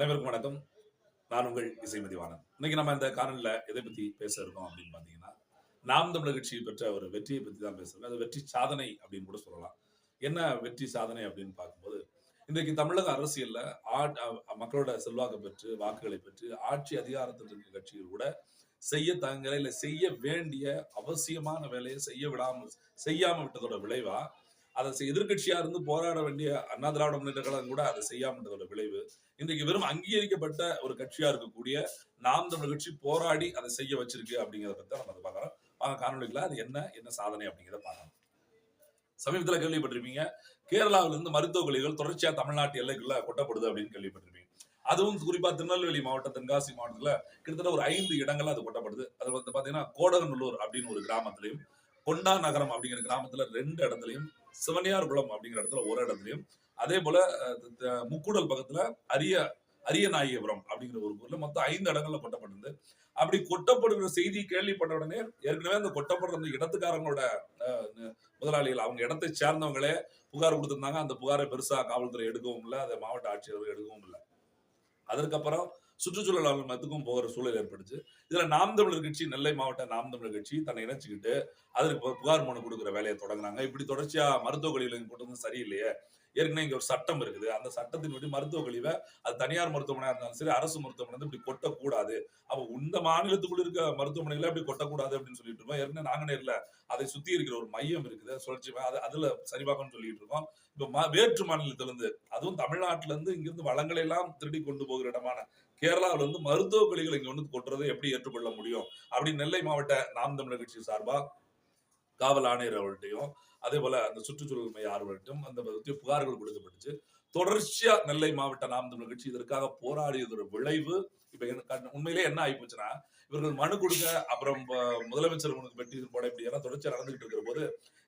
அனைவருக்கும் வணக்கம். நான் உங்கள் இசைமதிவானன். இன்னைக்கு நம்ம இந்த காணொலியில் எதை பத்தி பேச இருக்கோம் அப்படின்னு பாத்தீங்கன்னா நாம் தமிழர் கட்சி பெற்ற ஒரு வெற்றியை பத்தி தான் பேசுறோம் அது வெற்றி சாதனை அப்படின்னு கூட சொல்லலாம். என்ன வெற்றி சாதனை அப்படின்னு பார்க்கும்போது இன்றைக்கு தமிழக அரசியல்ல ஆட்- மக்களோட செல்வாக்கு பெற்று வாக்குகளை பெற்று ஆட்சி அதிகாரத்தில் இருக்கிற கட்சிகள் கூட செய்ய தங்களை இல்லை செய்ய வேண்டிய அவசியமான வேலையை செய்ய விடாமல் செய்யாம விட்டதோட விளைவா அதை எதிர்கட்சியா இருந்து போராட வேண்டிய அண்ணா திராவிட முன்னேற்ற கழகம் கூட அதை செய்யாமன்றதோட விளைவு. இன்றைக்கு வெறும் அங்கீகரிக்கப்பட்ட ஒரு கட்சியா இருக்கக்கூடிய நாம் தமிழ் கட்சி போராடி அதை செய்ய வச்சிருக்கு அப்படிங்கிறத பத்தி நம்ம அதை பார்க்கறோம். வாங்க அது என்ன என்ன சாதனை அப்படிங்கிறத பார்க்கலாம். சமீபத்துல கேள்விப்பட்டிருப்பீங்க கேரளாவில இருந்து மருத்துவ கழிவுகள் தொடர்ச்சியா தமிழ்நாட்டு எல்லைக்குள்ள கொட்டப்படுது அப்படின்னு கேள்விப்பட்டிருப்பீங்க. அதுவும் குறிப்பா திருநெல்வேலி மாவட்டம் தென்காசி மாவட்டத்துல கிட்டத்தட்ட ஒரு ஐந்து இடங்கள்ல அது கொட்டப்படுது. அது வந்து பாத்தீங்கன்னா கோடகநல்லூர் அப்படின்னு ஒரு கிராமத்திலையும் கொண்டா நகரம் அப்படிங்கிற கிராமத்துல ரெண்டு இடத்துலையும் சிவனியார் குளம் அப்படிங்கிற இடத்துல ஒரு இடத்துலையும். அதே போல முக்கூடல் பக்கத்துல அரிய அரியநாயகபுரம் அப்படிங்கிற ஒரு ஊர்ல மொத்தம் ஐந்து இடங்கள்ல கொட்டப்பட்டிருந்து அப்படி கொட்டப்படுகிற செய்தி கேள்விப்பட்ட உடனே ஏற்கனவே அந்த கொட்டப்படுற அந்த இடத்துக்காரங்களோட அஹ், முதலாளிகள் அவங்க இடத்தை சேர்ந்தவங்களே புகார் கொடுத்திருந்தாங்க. அந்த புகாரை பெருசா காவல்துறை எடுக்கவும் இல்லை. அதை மாவட்ட ஆட்சியர்கள் எடுக்கவும் இல்லை. அதற்கப்புறம் சுற்றுச்சூழல் அலுவலகத்துக்கும் போகிற சூழல் ஏற்பட்டுச்சு இதுல நாம் தமிழர் கட்சி நெல்லை மாவட்ட நாம் தமிழர் கட்சி தன்னை இணைச்சிக்கிட்டு அதற்கு புகார் மனு கொடுக்குற வேலையை தொடங்குனாங்க இப்படி தொடர்ச்சியா மருத்துவ கழிவுகளை போட்டு வந்து சரியில்லையே. ஏற்கனவே இங்க ஒரு சட்டம் இருக்குது. அந்த சட்டத்தின்படி மருத்துவ கழிவை அது தனியார் மருத்துவமனையா இருந்தாலும் சரி அரசு மருத்துவமனை வந்து இப்படி கொட்டக்கூடாது. அப்ப இந்த மாநிலத்துக்குள்ள இருக்க மருத்துவமனைகளை அப்படி கொட்டக்கூடாது அப்படின்னு சொல்லிட்டு இருக்கோம். ஏற்கனவே நாங்கநேர்ல அதை சுத்தி இருக்கிற ஒரு மையம் இருக்குது. சுழற்சி அது அதுல சரிபார்க்கணும்னு சொல்லிட்டு இருக்கோம். இப்ப வேற்று மாநிலத்திலிருந்து அதுவும் தமிழ்நாட்டுல இருந்து இங்கிருந்து வளங்களை எல்லாம் திருடி கொண்டு போகிற இடமான கேரளாவுல இருந்து மருத்துவ கழிவுகள் இங்க வந்து கொட்டுறதை எப்படி ஏற்றுக்கொள்ள முடியும்? அப்படி நெல்லை மாவட்ட நாம் தமிழர் கட்சி சார்பா காவல் ஆணையர் அவர்கள்ட்டையும் அதே போல அந்த சுற்றுச்சூழல் மைய ஆர்வலர்கிட்டையும் அந்த பற்றி புகார்கள் கொடுக்கப்பட்டுச்சு. தொடர்ச்சியா நெல்லை மாவட்ட நாம் தமிழர் கட்சி இதற்காக போராடியதோட விளைவு இப்ப உண்மையிலே என்ன ஆயிப்போச்சுன்னா இவர்கள் மனு கொடுக்க அப்புறம் முதலமைச்சர் உனக்கு பெட்டி போட இப்படி எல்லாம் தொடர்ச்சியா நடந்துகிட்டு இருக்கிற போது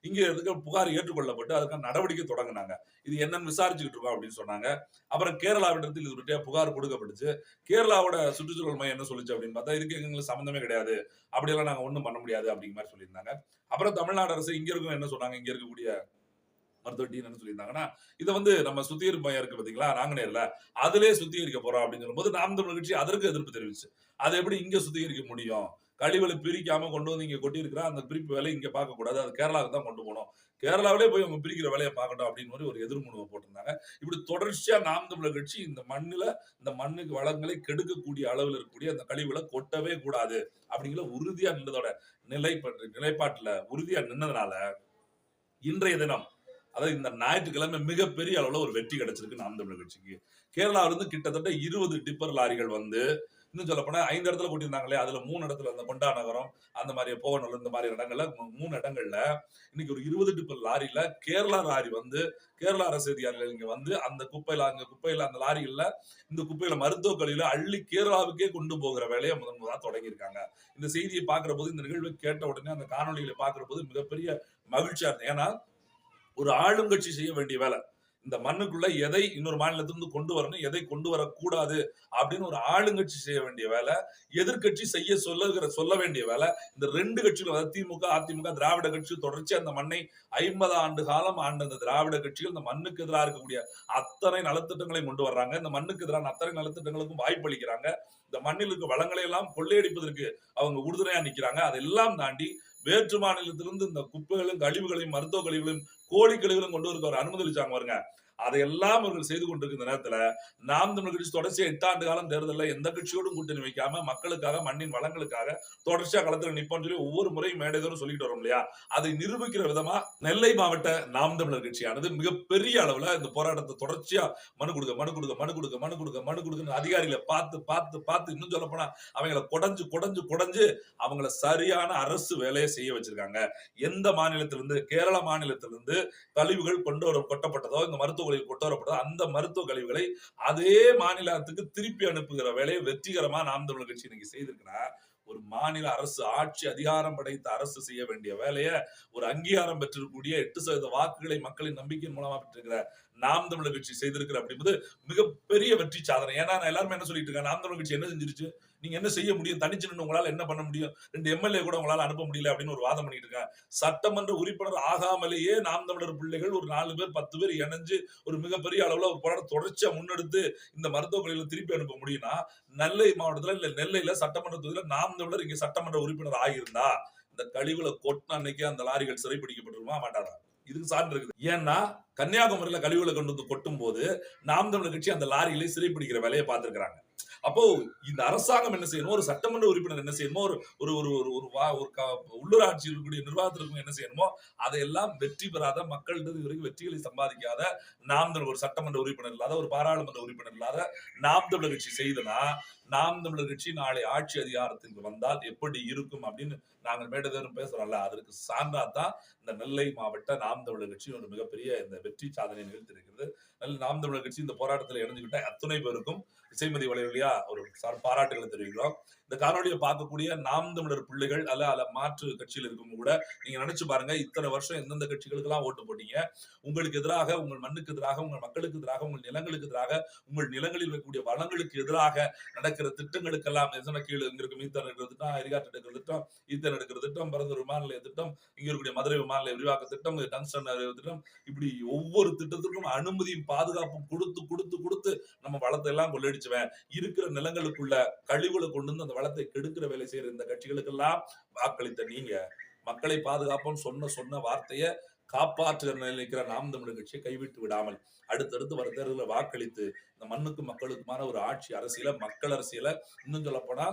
இங்க இருக்க புகார் ஏற்றுக்கொள்ளப்பட்டு அதுக்கான நடவடிக்கை தொடங்கினாங்க. இது என்னன்னு விசாரிச்சுக்கிட்டு இருக்கோம் அப்படின்னு சொன்னாங்க. அப்புறம் கேரளாவிடத்தில் இது பற்றிய புகார் கொடுக்கப்பட்டுச்சு. கேரளாவோட சுற்றுச்சூழல் மையம் என்ன சொல்லிச்சு அப்படின்னு பார்த்தா இதுக்கு எங்களுக்கு சம்மந்தமே கிடையாது. அப்படியெல்லாம் நாங்கள் ஒன்றும் பண்ண முடியாது அப்படிங்கிற மாதிரி சொல்லியிருந்தாங்க. அப்புறம் தமிழ்நாடு அரசு இங்க இருக்கும் என்ன சொன்னாங்க? இங்க இருக்கக்கூடிய மருத்துவ சொல்லியிருந்தாங்கன்னா இதை வந்து நம்ம சுத்திகரிப்பு மையம் இருக்கு பாத்தீங்களா நாங்கநேர்ல அதுலேயே சுத்திகரிக்க போறோம் அப்படின்னு சொல்லும்போது நாம் தமிழ் கட்சி அதற்கு எதிர்ப்பு தெரிவிச்சு அதை எப்படி இங்க சுத்திகரிக்க முடியும்? கழிவுகளை பிரிக்காம கொண்டு வந்து இங்க கொட்டியிருக்கிற அந்த பிரிப்பு வேலையை இங்க பார்க்க கூடாது அது கேரளாவுக்கு தான் கொண்டு போகணும். கேரளாவிலே போய் அவங்க பிரிக்கிற வேலையை பார்க்கட்டும் அப்படின்னு மாதிரி ஒரு எதிர்மனுவை போட்டிருந்தாங்க. இப்படி தொடர்ச்சியா நாம் தமிழர் கட்சி இந்த மண்ணுல இந்த மண்ணுக்கு வளங்களை கெடுக்கக்கூடிய அளவில் இருக்கக்கூடிய அந்த கழிவுகளை கொட்டவே கூடாது அப்படிங்கிற உறுதியா நின்றதோட நிலைப்பாட்டு நிலைப்பாட்டுல உறுதியா நின்னதுனால இன்றைய தினம் அதாவது இந்த ஞாயிற்றுக்கிழமை மிகப்பெரிய அளவில் ஒரு வெற்றி கிடைச்சிருக்கு நாம் தமிழர் கட்சிக்கு. கேரளாவிலிருந்து கிட்டத்தட்ட இருபது டிப்பர் லாரிகள் வந்து இன்னும் சொல்ல ஐந்து இடத்துல கூட்டியிருந்தாங்களே அதுல மூணு இடத்துல அந்த கொண்டா நகரம் அந்த மாதிரி போகநல்லூர் இந்த மாதிரி இடங்கள்ல மூணு இடங்கள்ல இன்னைக்கு ஒரு இருபது டிப்பர் லாரியில கேரளா லாரி வந்து கேரளா அரசு அதிகாரிகள் இங்க வந்து அந்த குப்பையில அங்க குப்பையில அந்த லாரிகள்ல இந்த குப்பையில மருத்துவ கழிவுல அள்ளி கேரளாவுக்கே கொண்டு போகிற வேலையை முதன் முதலாக தொடங்கியிருக்காங்க. இந்த செய்தியை பார்க்குற போது இந்த நிகழ்வை கேட்ட உடனே அந்த காணொலிகளை பார்க்கிற போது மிகப்பெரிய மகிழ்ச்சியா இருந்தது. ஏன்னா ஒரு ஆளுங்கட்சி செய்ய வேண்டிய வேலை. இந்த மண்ணுக்குள்ள எதை இன்னொரு மாநிலத்திலிருந்து கொண்டு வரணும் எதை கொண்டு வரக்கூடாது அப்படின்னு ஒரு ஆளுங்கட்சி செய்ய வேண்டிய வேலை எதிர்க்கட்சி செய்ய சொல்லுகிற சொல்ல வேண்டிய வேலை இந்த ரெண்டு கட்சிகளும் அதாவது திமுக அதிமுக திராவிட கட்சி தொடர்ச்சி அந்த மண்ணை ஐம்பது ஆண்டு காலம் ஆண்டு அந்த திராவிட கட்சிகள் இந்த மண்ணுக்கு எதிராக இருக்கக்கூடிய அத்தனை நலத்திட்டங்களையும் கொண்டு வர்றாங்க. இந்த மண்ணுக்கு எதிரான அத்தனை நலத்திட்டங்களுக்கும் வாய்ப்பளிக்கிறாங்க இந்த மண்ணில் இருக்க வளங்களை எல்லாம் கொள்ளையடிப்பதற்கு அவங்க உறுதுணையா நிக்கிறாங்க. அதெல்லாம் தாண்டி வேற்று மாநிலத்திலிருந்து இந்த குப்பைகளும் கழிவுகளையும் மருத்துவ கழிவுகளையும் கோழி கழிவுகளும் கொண்டு வருவார் அனுமதிச்சாங்க பாருங்க. அதையெல்லாம் அவர்கள் செய்து கொண்டிருக்கிற நேரத்துல நாம் தமிழ் கட்சி தொடர்ச்சியா எட்டாண்டு காலம் தேர்தலில் எந்த கட்சியோடும் கூட்டணி வைக்காம மக்களுக்காக மண்ணின் வளங்களுக்காக தொடர்ச்சியா களத்துல நிப்போம்னு சொல்லி ஒவ்வொரு முறையும் மேடைதோறும் சொல்லிட்டு வரோம் இல்லையா? அதை நிரூபிக்கிற விதமா நெல்லை மாவட்ட நாம் தமிழர் கட்சியானது மிகப்பெரிய அளவுல இந்த போராட்டத்தை தொடர்ச்சியா மனு கொடுக்க மனு கொடுக்க மனு கொடுக்க மனு கொடுக்க மனு கொடுக்க அதிகாரிகளை பார்த்து பார்த்து பார்த்து இன்னும் சொல்ல போனா அவங்கள குடஞ்சு குடஞ்சு குடஞ்சு அவங்கள சரியான அரசு வேலையை செய்ய வச்சிருக்காங்க. எந்த மாநிலத்திலிருந்து கேரள மாநிலத்திலிருந்து கழிவுகள் கொண்டு வர கொட்டப்பட்டதோ இந்த மருத்துவ கழிவு கொண்டு வரப்பட்டதோ அந்த மருத்துவ கழிவுகளை அதே மாநிலத்துக்கு திருப்பி அனுப்புகிற வேலையை வெற்றிகரமா நாம் தமிழர் கட்சி இன்னைக்கு செய்திருக்கிறா ஒரு மாநில அரசு ஆட்சி அதிகாரம் படைத்த அரசு செய்ய வேண்டிய வேலையை ஒரு அங்கீகாரம் பெற்றிருக்கக்கூடிய எட்டு சதவீத வாக்குகளை மக்களின் நம்பிக்கையின் மூலமா பெற்றிருக்கிற நாம் தமிழர் கட்சி செய்திருக்கிற அப்படிங்கிறது மிகப்பெரிய வெற்றி சாதனை. ஏன்னா நான் எல்லாருமே என்ன சொல்லிட்டு இருக்கேன்? நாம் தமிழர் கட்சி என்ன செஞ்சிருச்சு? நீங்க என்ன செய்ய முடியும்? தனிச்சு நின்று உங்களால என்ன பண்ண முடியும்? ரெண்டு எம்எல்ஏ கூட உங்களால அனுப்ப முடியல அப்படின்னு ஒரு வாதம் பண்ணிட்டு இருக்காங்க. சட்டமன்ற உறுப்பினர் ஆகாமலேயே நாம் தமிழர் பிள்ளைகள் ஒரு நாலு பேர் பத்து பேர் இணைஞ்சு ஒரு மிகப்பெரிய அளவுல ஒரு போராட்டம் தொடர்ச்சியா முன்னெடுத்து இந்த மருத்துவ கல்லூரியில திருப்பி அனுப்ப முடியும்னா நெல்லை மாவட்டத்துல இல்ல நெல்லையில சட்டமன்ற தொகுதியில நாம் தமிழர் இங்க சட்டமன்ற உறுப்பினர் ஆகியிருந்தா இந்த கழிவுல கொட்டின அன்னைக்கு அந்த லாரிகள் சிறைப்பிடிக்கப்பட்டிருமா மாட்டாரா இதுக்கு சான்று இருக்குது. ஏன்னா கன்னியாகுமரியில கழிவுகளை கொண்டு வந்து கொட்டும் போது நாம் தமிழர் கட்சி அந்த லாரிகளை சிறைப்பிடிக்கிற வேலையை பார்த்திருக்கிறாங்க. அப்போ இந்த அரசாங்கம் என்ன செய்யணும் ஒரு சட்டமன்ற உறுப்பினர் என்ன செய்யணுமோ ஒரு ஒரு ஒரு ஒரு ஒரு வா ஒரு உள்ளூராட்சி இருக்கக்கூடிய நிர்வாகத்திற்கும் என்ன செய்யணுமோ அதையெல்லாம் வெற்றி பெறாத மக்கள்கிட்ட இதுவரைக்கும் வெற்றிகளை சம்பாதிக்காத நாம் தமிழர் ஒரு சட்டமன்ற உறுப்பினர் இல்லாத ஒரு பாராளுமன்ற உறுப்பினர் இல்லாத நாம் தமிழர் கட்சி செய்தனா நாம் தமிழர் கட்சி நாளை ஆட்சி அதிகாரத்துக்கு வந்தால் எப்படி இருக்கும் அப்படின்னு நாங்கள் மேடதேரும் பேசுறோம்ல அதற்கு சான்றா தான் இந்த நெல்லை மாவட்ட நாம் தமிழர் கட்சி ஒரு மிகப்பெரிய இந்த வெற்றி சாதனை நிகழ்த்திருக்கிறது நல்ல நாம் தமிழர் கட்சி இந்த போராட்டத்தில் இணைஞ்சுக்கிட்ட அத்துணை பேருக்கும் இசைமதி வலைவழியா ஒரு சார் பாராட்டுகளை தெரிவிக்கிறோம். இந்த காணொலியை பார்க்கக்கூடிய நாம் தமிழர் பிள்ளைகள் அல்ல அல்ல மாற்று கட்சியில் இருக்கவங்க கூட நீங்க நினைச்சு பாருங்க இத்தனை வருஷம் எந்தெந்த கட்சிகளுக்கு எல்லாம் ஓட்டு போட்டீங்க? உங்களுக்கு எதிராக உங்கள் மண்ணுக்கு எதிராக உங்கள் மக்களுக்கு எதிராக உங்கள் நிலங்களுக்கு எதிராக உங்கள் நிலங்களில் இருக்கக்கூடிய வளங்களுக்கு எதிராக நடக்கிற திட்டங்களுக்கெல்லாம் எத்தனை கீழே இங்க இருக்கும் மீத்தன் எடுக்கிற திட்டம் எரிகாட்டு எடுக்கிற திட்டம் ஈத்தன் எடுக்கிற திட்டம் பரந்தூர் விமான நிலைய திட்டம் இங்க இருக்கக்கூடிய மதுரை விமான நிலைய விரிவாக்க திட்டம் டங்ஸ்டன் திட்டம் இப்படி ஒவ்வொரு திட்டத்திற்கும் அனுமதியும் பாதுகாப்பும் கொடுத்து கொடுத்து கொடுத்து நம்ம வளத்தை எல்லாம் கொள்ளடிச்சுவேன். இருக்கிற நிலங்களுக்குள்ள கழிவுகளை கொண்டு வந்து அந்த வளத்தை கெடுக்கிற வேலை செய்யற இந்த கட்சிகளுக்கெல்லாம் வாக்களித்த நீங்க மக்களை பாதுகாப்போம் சொன்ன சொன்ன வார்த்தையை காப்பாற்ற நினைக்கிற நாம் தமிழர் கட்சியை கைவிட்டு விடாமல் அடுத்தடுத்து வர தேர்தலில் வாக்களித்து இந்த மண்ணுக்கு மக்களுக்குமான ஒரு ஆட்சி அரசியல மக்கள் அரசியல இன்னும் சொல்லப் போனா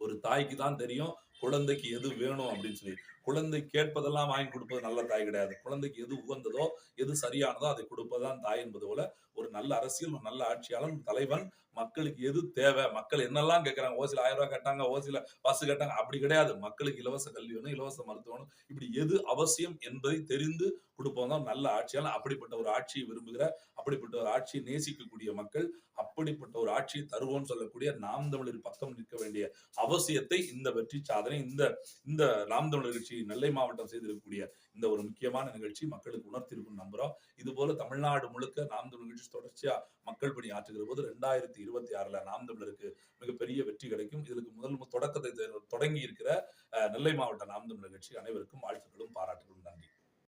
ஒரு தாய்க்கு தான் தெரியும் குழந்தைக்கு எது வேணும் அப்படின்னு சொல்லி குழந்தை கேட்பதெல்லாம் வாங்கி கொடுப்பது நல்ல தாய் கிடையாது. குழந்தைக்கு எது உகந்ததோ எது சரியானதோ அதை கொடுப்பதுதான் தாய் என்பது போல ஒரு நல்ல அரசியல் ஒரு நல்ல ஆட்சியாளன் தலைவன் மக்களுக்கு எது தேவை மக்கள் என்னெல்லாம் கேட்கறாங்க? ஓசில ஆயிரம் ரூபாய் கட்டாங்க ஓசில பஸ் கேட்டாங்க. அப்படி கிடையாது. மக்களுக்கு இலவச கல்வி வேணும் இலவச மருத்துவம் இப்படி எது அவசியம் என்பதை தெரிந்து கொடுப்போம் தான் நல்ல ஆட்சியாளன் அப்படிப்பட்ட ஒரு ஆட்சியை விரும்புகிற அப்படிப்பட்ட ஒரு ஆட்சியை நேசிக்கக்கூடிய மக்கள் அப்படிப்பட்ட ஒரு ஆட்சியை தருவோம்னு சொல்லக்கூடிய நாம் தமிழர் பக்கம் நிற்க வேண்டிய அவசியத்தை இந்த வெற்றி சாதனை இந்த இந்த நாம் தமிழர் கட்சி நெல்லை மாவட்டம் செய்திருக்கக்கூடிய இந்த ஒரு முக்கியமான நிகழ்ச்சி மக்களுக்கு உணர்த்திருக்கும் நம்புறோம். இது போல தமிழ்நாடு முழுக்க நாம் தமிழர் கட்சி தொடர்ச்சியா மக்கள் பணி ஆற்றுகிற போது ரெண்டாயிரத்தி இருபத்தி ஆறுல நாம் தமிழருக்கு மிகப்பெரிய வெற்றி கிடைக்கும். இதற்கு முதல் தொடக்கத்தை தொடங்கி இருக்கிற நெல்லை மாவட்ட நாம் தமிழர் கட்சி அனைவருக்கும் வாழ்த்துக்களும் பாராட்டுகளும்